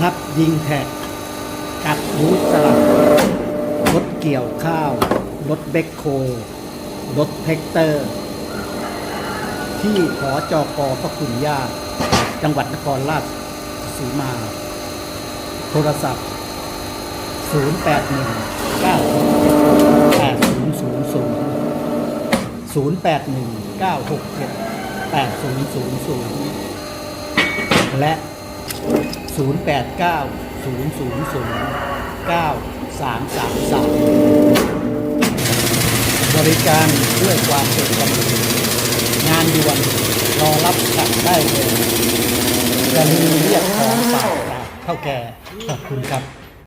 รับยิงแท็กกัดรูทสลับรถเกี่ยวข้าว รถเบคโครถแท็กเตอร์ ที่ขอจอกอพระคุณญาจังหวัดนครราชสีมา โทรศัพท์ 0 8 1 9 8 0 0 0 0 8 1 9 6 7 8 0 0 0 และ 0 8 9 0 0 0 9 3 3 3 บริการด้วยความเป็นกันเองานด่วนรอรับสั่งได้เลยอย่าลืมเรียกของฝากเข้าแก่ขอบคุณครับ